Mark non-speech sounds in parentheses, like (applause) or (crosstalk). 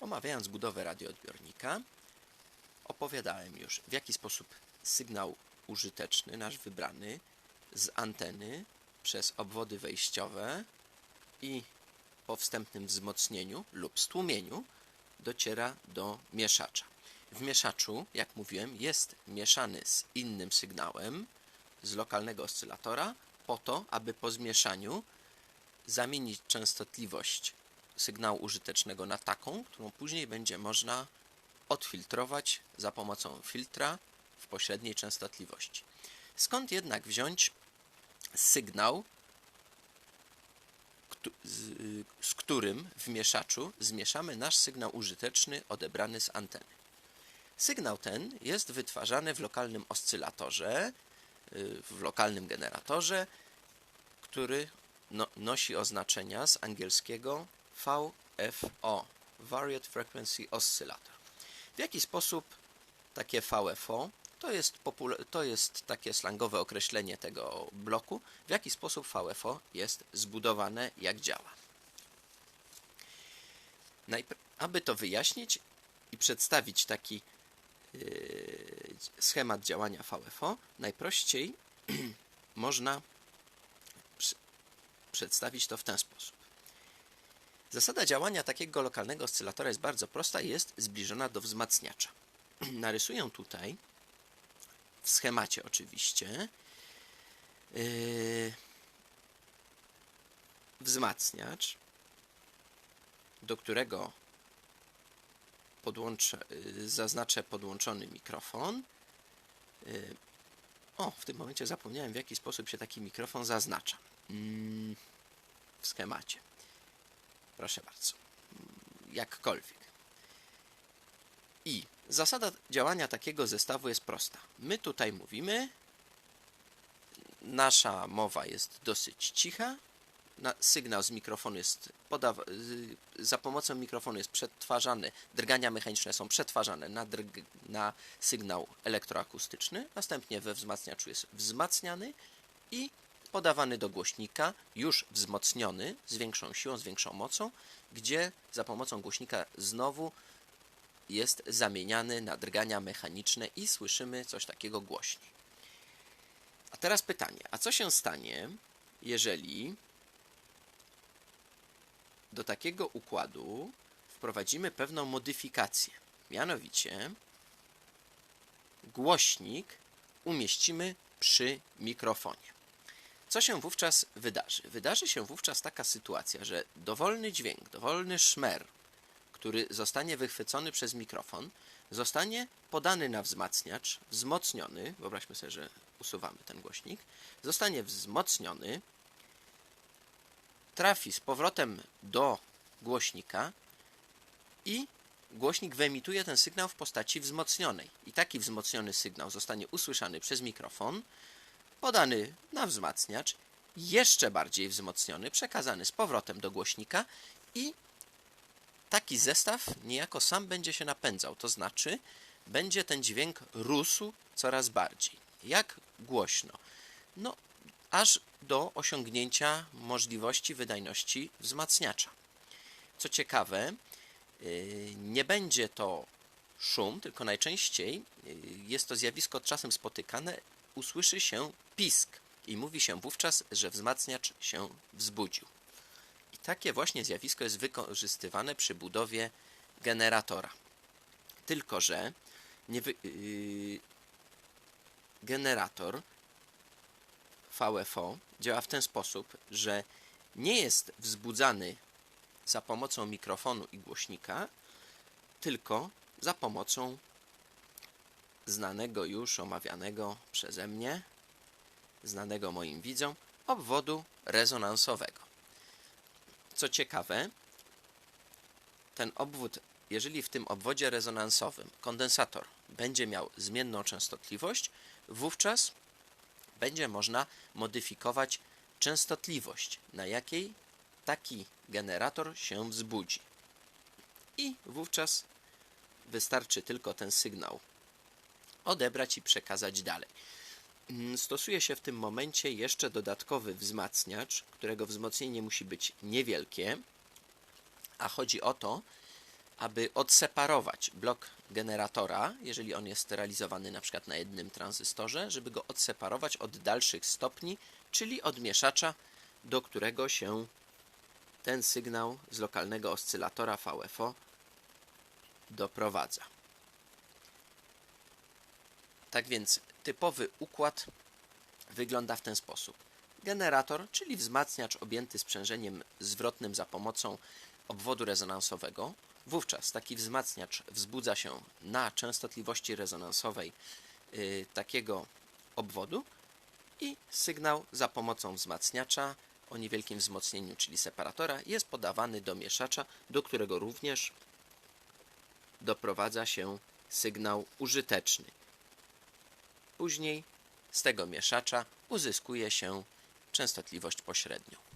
Omawiając budowę radioodbiornika, opowiadałem już, w jaki sposób sygnał użyteczny, nasz wybrany, z anteny przez obwody wejściowe i po wstępnym wzmocnieniu lub stłumieniu dociera do mieszacza. W mieszaczu, jak mówiłem, jest mieszany z innym sygnałem z lokalnego oscylatora po to, aby po zmieszaniu zamienić częstotliwość sygnału użytecznego na taką, którą później będzie można odfiltrować za pomocą filtra w pośredniej częstotliwości. Skąd jednak wziąć sygnał, z którym w mieszaczu zmieszamy nasz sygnał użyteczny odebrany z anteny? Sygnał ten jest wytwarzany w lokalnym oscylatorze, y, w lokalnym generatorze, który no, nosi oznaczenia z angielskiego VFO, Varied Frequency Oscillator. W jaki sposób takie VFO, to jest, to jest takie slangowe określenie tego bloku, w jaki sposób VFO jest zbudowane, jak działa. Najpr- aby to wyjaśnić i przedstawić taki yy, schemat działania VFO, najprościej (clears throat) można przedstawić to w ten sposób. Zasada działania takiego lokalnego oscylatora jest bardzo prosta i jest zbliżona do wzmacniacza. (clears throat) Narysuję tutaj w schemacie oczywiście yy, wzmacniacz, do którego podłączę, yy, zaznaczę podłączony mikrofon. Yy, o, w tym momencie zapomniałem w jaki sposób się taki mikrofon zaznacza. Mm, w schemacie. Proszę bardzo. Jakkolwiek. I zasada działania takiego zestawu jest prosta. My tutaj mówimy, nasza mowa jest dosyć cicha, na, sygnał z mikrofonu jest za pomocą mikrofonu jest przetwarzany, drgania mechaniczne są przetwarzane na, na sygnał elektroakustyczny, następnie we wzmacniaczu jest wzmacniany i podawany do głośnika, już wzmocniony z większą siłą, z większą mocą, gdzie za pomocą głośnika znowu jest zamieniany na drgania mechaniczne i słyszymy coś takiego głośniej. A teraz pytanie, a co się stanie, jeżeli do takiego układu wprowadzimy pewną modyfikację? Mianowicie głośnik umieścimy przy mikrofonie. Co się wówczas wydarzy? Wydarzy się wówczas taka sytuacja, że dowolny dźwięk, dowolny szmer, który zostanie wychwycony przez mikrofon, zostanie podany na wzmacniacz, wzmocniony, wyobraźmy sobie, że usuwamy ten głośnik, zostanie wzmocniony, trafi z powrotem do głośnika i głośnik wyemituje ten sygnał w postaci wzmocnionej. I taki wzmocniony sygnał zostanie usłyszany przez mikrofon, podany na wzmacniacz, jeszcze bardziej wzmocniony, przekazany z powrotem do głośnika i taki zestaw niejako sam będzie się napędzał, to znaczy będzie ten dźwięk rósł coraz bardziej. Jak głośno? No, aż do osiągnięcia możliwości wydajności wzmacniacza. Co ciekawe, yy, nie będzie to szum, tylko najczęściej yy, jest to zjawisko czasem spotykane, usłyszy się pisk i mówi się wówczas, że wzmacniacz się wzbudził. I takie właśnie zjawisko jest wykorzystywane przy budowie generatora. Tylko, że wy, yy, generator VFO działa w ten sposób, że nie jest wzbudzany za pomocą mikrofonu i głośnika, tylko za pomocą znanego już, omawianego przeze mnie, znanego moim widzom, obwodu rezonansowego. Co ciekawe, ten obwód, jeżeli w tym obwodzie rezonansowym kondensator będzie miał zmienną częstotliwość, wówczas będzie można modyfikować częstotliwość, na jakiej taki generator się wzbudzi. I wówczas wystarczy tylko ten sygnał odebrać i przekazać dalej. Mm, Stosuje się w tym momencie jeszcze dodatkowy wzmacniacz, którego wzmocnienie musi być niewielkie, a chodzi o to, aby odseparować blok generatora, jeżeli on jest realizowany na przykład na jednym tranzystorze, żeby go odseparować od dalszych stopni, czyli od mieszacza, do którego się ten sygnał z lokalnego oscylatora VFO doprowadza. Tak więc typowy układ wygląda w ten sposób. Generator, czyli wzmacniacz objęty sprzężeniem zwrotnym za pomocą obwodu rezonansowego. Wówczas taki wzmacniacz wzbudza się na częstotliwości rezonansowej y, takiego obwodu i sygnał za pomocą wzmacniacza o niewielkim wzmocnieniu, czyli separatora, jest podawany do mieszacza, do którego również doprowadza się sygnał użyteczny. Później z tego mieszacza uzyskuje się częstotliwość pośrednią.